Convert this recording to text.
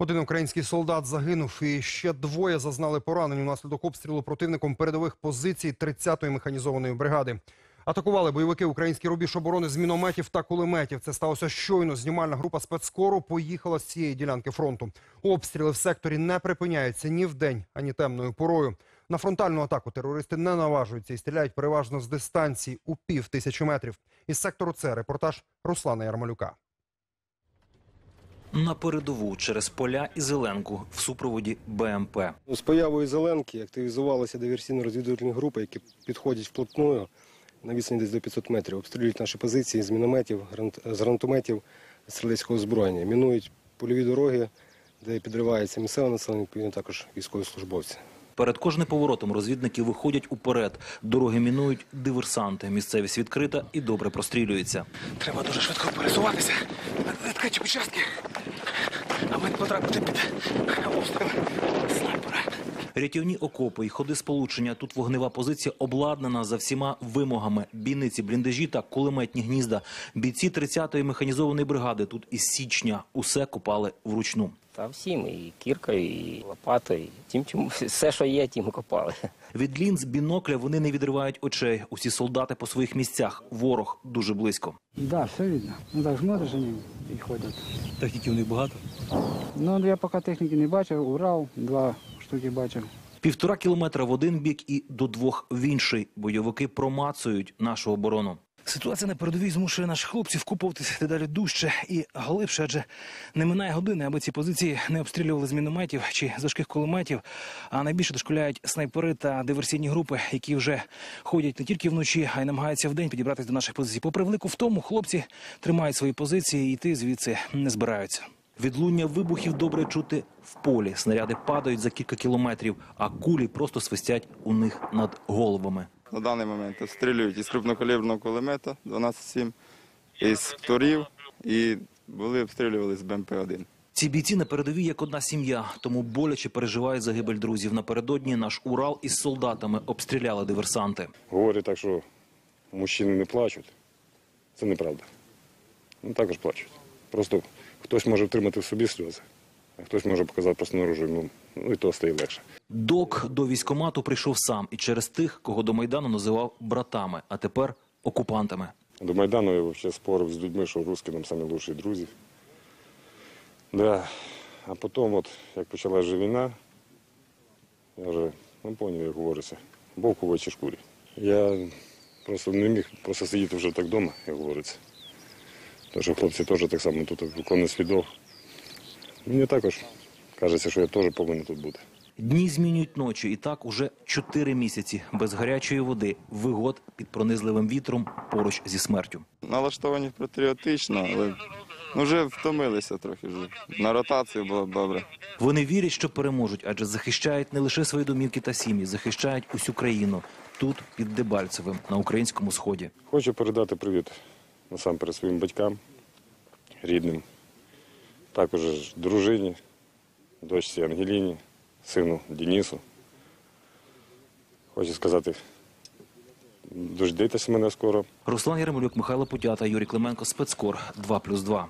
Один український солдат загинув і ще двоє зазнали поранень внаслідок обстрілу противником передових позицій 30-ї механізованої бригади. Атакували бойовики український рубіж оборони з мінометів та кулеметів. Це сталося щойно. Знімальна група спецкору поїхала з цієї ділянки фронту. Обстріли в секторі не припиняються ні вдень, ані темною порою. На фронтальну атаку терористи не наважуються і стріляють переважно з дистанції у пів тисячі метрів. Із сектору це репортаж Руслана Ярмалюка. На передову через поля і зеленку в супроводі БМП. З появою Зеленки активізувалися диверсійно-розвідувальні групи, які підходять вплотную на відстані десь до 500 метрів, обстрілюють наші позиції з мінометів, з гранатометів, стрілецького озброєння, мінують польові дороги, де підривається місцеве населення, відповідно також військовослужбовці. Перед кожним поворотом розвідники виходять уперед. Дороги мінують диверсанти. Місцевість відкрита і добре прострілюється. Треба дуже швидко пересуватися відкриті участки, аби не потрапити під обстріл снайпера. Рятівні окопи і ходи сполучення. Тут вогнева позиція обладнана за всіма вимогами. Бійниці, бліндажі та кулеметні гнізда. Бійці 30-ї механізованої бригади тут із січня усе копали вручну. Та всім, і кіркою, і лопатою, і тим, чим все, що є, тим копали. Від лінз бінокля вони не відривають очей. Усі солдати по своїх місцях. Ворог дуже близько. Да, все видно. Ну так смотриш, вони і ходять. Техніки у них багато. Ну я поки техніки не бачив, Урал, два штуки бачив. Півтора кілометра в один бік і до двох в інший. Бойовики промацують нашу оборону. Ситуація на передовій змушує наших хлопців куповуватися дедалі дужче і глибше, адже не минає години, аби ці позиції не обстрілювали з мінометів чи важких кулеметів. А найбільше дошкуляють снайпери та диверсійні групи, які вже ходять не тільки вночі, а й намагаються вдень підібратися до наших позицій. Попри велику втому, хлопці тримають свої позиції і йти звідси не збираються. Відлуння вибухів добре чути в полі. Снаряди падають за кілька кілометрів, а кулі просто свистять у них над головами. На даний момент обстрілюють із крупнокаліберного кулемета 12-7, із торів і були обстрілювали з БМП-1. Ці бійці на передовій як одна сім'я, тому боляче переживають загибель друзів. Напередодні наш Урал із солдатами обстріляли диверсанти. Говорять так, що мужчини не плачуть. Це неправда. Ну, також плачуть. Просто хтось може втримати в собі сльози, хтось може показати просто наружу, ну, ну і то стає легше. Док до військомату прийшов сам і через тих, кого до Майдану називав братами, а тепер окупантами. До Майдану я взагалі спорив з людьми, що русські нам самі лучші друзі. Да. А потім, от, як почалася війна, я вже ну, поняв, як говориться, вовк у вовчій шкурі. Я просто не міг просто сидіти вже так вдома, як говориться. Тому що хлопці теж так само тут виконують слідов. Мені також кажеться, що я теж повинен тут бути. Дні змінюють ночі, і так уже чотири місяці без гарячої води, вигод під пронизливим вітром поруч зі смертю. Налаштовані патріотично, але ну, вже втомилися трохи. Вже. На ротацію було б добре. Вони вірять, що переможуть, адже захищають не лише свої домівки та сім'ї, захищають усю країну тут, під Дебальцевим, на українському сході. Хочу передати привіт насамперед своїм батькам, рідним, також дружині, дочці Ангеліні, сину Денису. Хочу сказати, дождитися мене скоро. Руслан Яремолюк, Михайло Путята, Юрій Клименко, спецкор 2+,2.